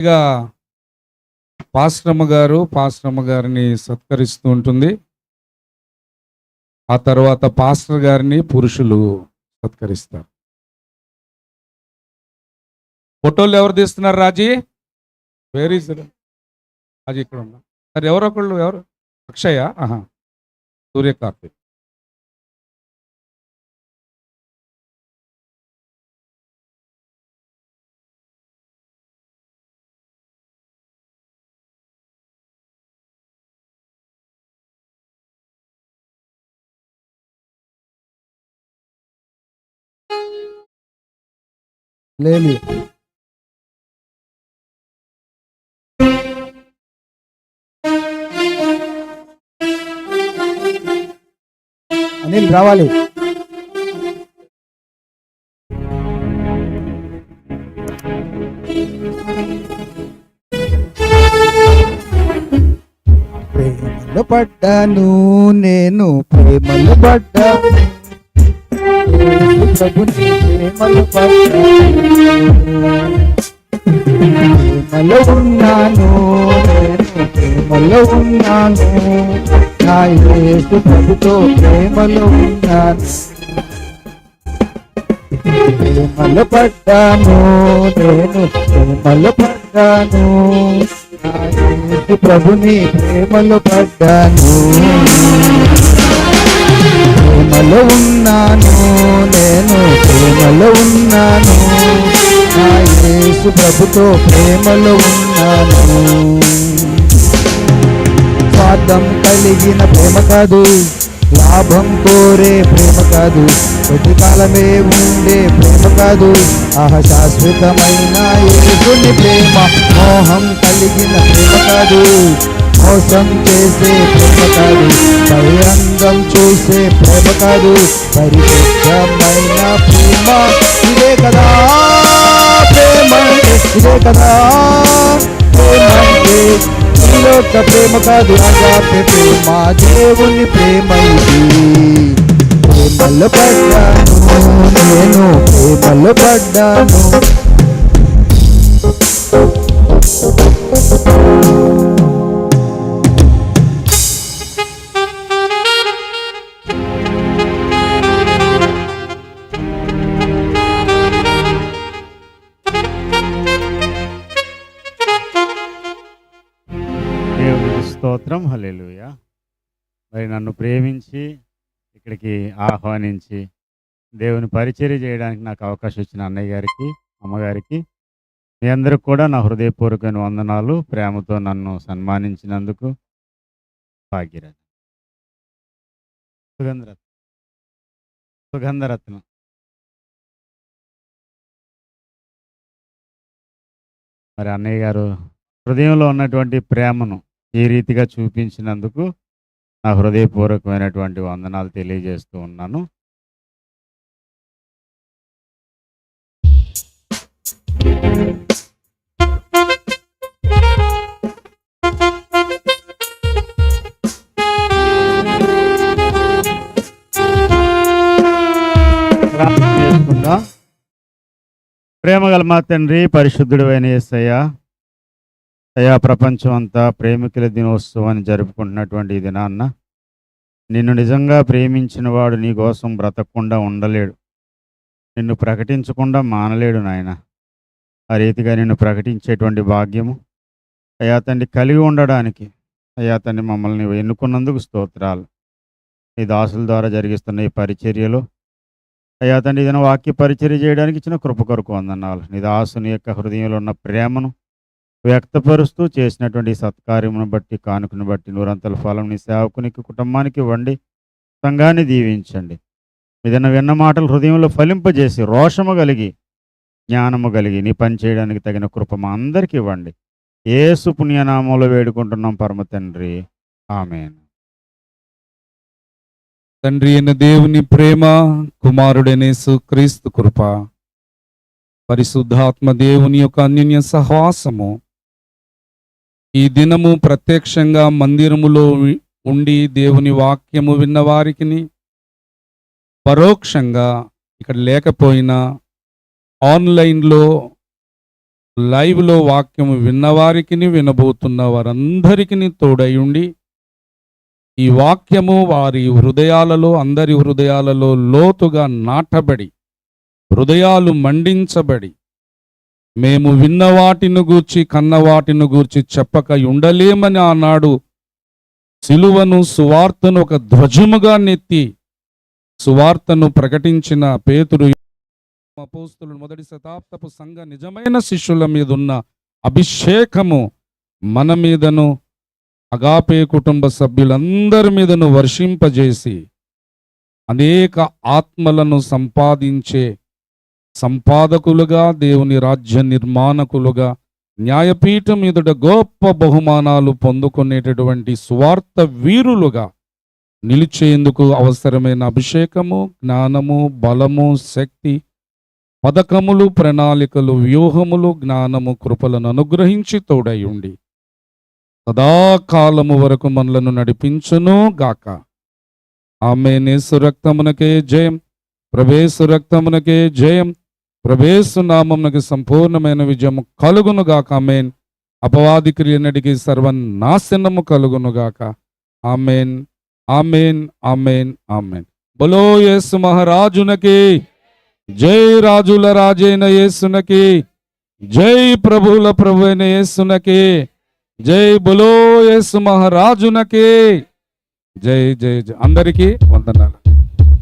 ఇక పాశ్రమ గారు పాశ్రమ గారిని సత్కరిస్తూ ఉంటుంది. ఆ తర్వాత పాస్టర్ గారిని పురుషులు సత్కరిస్తారు. ఫోటోలు ఎవరు తీస్తున్నారు రాజీ? వేర్ సరే రాజీ ఇక్కడ ఉన్నా. సరే ఎవరొకళ్ళు ఎవరు? అక్షయ? ఆహా. సూర్యకార్తిక్. లేదు అనిల్ రావాలి. ప్రేమలు పడ్డాను నేను ప్రేమలు పడ్డాను ప్రభుని ప్రేమలో ప్రేమలో ఉన్నాను ప్రేమలో ఉన్నాను నా యేసు ప్రభుతో ప్రేమలో ఉన్నాను ప్రేమలో పడ్డాను నేను ప్రేమలో పడ్డాను నా యేసు ప్రభుని ప్రేమలో పడ్డాను ప్రేమలో ఉన్నాను నేను ప్రేమలో ఉన్నాను. నా యేసు ప్రభుతో ప్రేమలో ఉన్నాను. స్వార్థం కలిగిన ప్రేమ కాదు లాభం కోరే ప్రేమ కాదు. కొద్ది కాలమే ఉండే ప్రేమ కాదు ఆహ శాశ్వతమైన ఏసుని ప్రేమ. మోహం కలిగిన ప్రేమ కాదు మోసం చేసే ప్రేమ కాదు. బహిరంగం చూసే ప్రేమ కాదు. పరిశుద్ధమైన ప్రేమ. ఇదే కదా ప్రేమ ఇదే కదా ప్రేమ అంటే ఈ లోక ప్రేమ కాదు. అగాపే ప్రేమ దేవుని ప్రేమ ఇది. ప్రేమలో పడ్డాను నేను ప్రేమలో పడ్డాను. స్తోత్రం. హల్లెలూయా. మరి నన్ను ప్రేమించి ఇక్కడికి ఆహ్వానించి దేవుని పరిచర్య చేయడానికి నాకు అవకాశం ఇచ్చిన అన్నయ్య గారికి అమ్మగారికి మీ అందరికి కూడా నా హృదయపూర్వకమైన వందనాలు ప్రేమతో నన్ను సన్మానించినందుకు భాగ్యరథ సుగంధరత్న. సుగంధరత్నం. మరి అన్నయ్య గారు హృదయంలో ఉన్నటువంటి ప్రేమను ఈ రీతిగా చూపించినందుకు నా హృదయపూర్వకమైనటువంటి వందనాలు తెలియజేస్తూ ఉన్నాను. ప్రేమగల మా తండ్రి పరిశుద్ధుడు అయిన యేసయ్య అయా ప్రపంచం అంతా ప్రేమికుల దినోత్సవాన్ని జరుపుకుంటున్నటువంటి ఈ దినాన్న నిన్ను నిజంగా ప్రేమించిన వాడు నీ కోసం బ్రతకకుండా ఉండలేడు. నిన్ను ప్రకటించకుండా మానలేడు నాయన. ఆ రీతిగా నిన్ను ప్రకటించేటువంటి భాగ్యము అయా తండ్రి కలిగి ఉండడానికి అయా తండ్రి మమ్మల్ని ఎన్నుకున్నందుకు స్తోత్రాలు. నీ దాసుల ద్వారా జరిగిస్తున్న ఈ పరిచర్యలో అయా తండ్రి ఏదైనా వాక్య పరిచర్య చేయడానికి ఇచ్చిన కృప కొరకు వందనాలు. నీ దాసుని యొక్క హృదయంలో ఉన్న ప్రేమను వ్యక్తపరుస్తూ చేసినటువంటి సత్కార్యమును బట్టి కానుకను బట్టి నూరంతల ఫలం నీ సేవకునికి కుటుంబానికి ఇవ్వండి సంఘాన్ని దీవించండి. ఏదైనా విన్న మాటలు హృదయంలో ఫలింపజేసి రోషము కలిగి జ్ఞానము కలిగి నీ పని చేయడానికి తగిన కృప మా అందరికీ ఇవ్వండి. ఏసు పుణ్యనామంలో వేడుకుంటున్నాం పరమ తండ్రి. ఆమెను. తండ్రి అయిన దేవుని ప్రేమ కుమారుడనే క్రీస్తు కృప పరిశుద్ధాత్మ దేవుని యొక్క అన్యోన్య సహవాసము ఈ దినము ప్రత్యక్షంగా మందిరములో ఉండి దేవుని వాక్యము విన్నవారికి పరోక్షంగా ఇక్కడ లేకపోయినా ఆన్లైన్లో లైవ్లో వాక్యము విన్నవారికి వినబోతున్న వారందరికీ తోడై ఉండి ఈ వాక్యము వారి హృదయాలలో అందరి హృదయాలలో లోతుగా నాటబడి హృదయాలు మండించబడి మేము విన్న వాటిని గూర్చి కన్న వాటిని గూర్చి చెప్పక ఉండలేమని ఆనాడు సిలువను సువార్తను ఒక ధ్వజముగా నెత్తి సువార్తను ప్రకటించిన పేతుడు అపోస్తులు మొదటి శతాబ్దపు సంఘ నిజమైన శిష్యుల మీద ఉన్న అభిషేకము మన మీదను అగాపే కుటుంబ సభ్యులందరి మీదను వర్షింపజేసి అనేక ఆత్మలను సంపాదించే సంపాదకులుగా దేవుని రాజ్య నిర్మాణకులుగా న్యాయపీఠం ఎదుట గొప్ప బహుమానాలు పొందుకునేటటువంటి స్వార్థ వీరులుగా నిలిచేందుకు అవసరమైన అభిషేకము జ్ఞానము బలము శక్తి పథకములు ప్రణాళికలు వ్యూహములు జ్ఞానము కృపలను అనుగ్రహించి తోడై ఉండి. సదాకాలము వరకు మనలను నడిపించును గాక. ఆమె నేసు రక్తమునకే జయం. ప్రభేసు రక్తమునకే జయం ప్రభేసు నామమునకి సంపూర్ణమైన విజయం కలుగునుగాక ఆమెన్. అపవాది క్రియనటికి సర్వనాశనము కలుగును గాక. Amen amen amen amen. బలో యేసు మహారాజునకి జై రాజుల రాజైన యేసునకి జై ప్రభుల ప్రభు అయిన యేసునకి జై బులో యేసు మహారాజునకి జై జై జై. అందరికీ వందనాలు.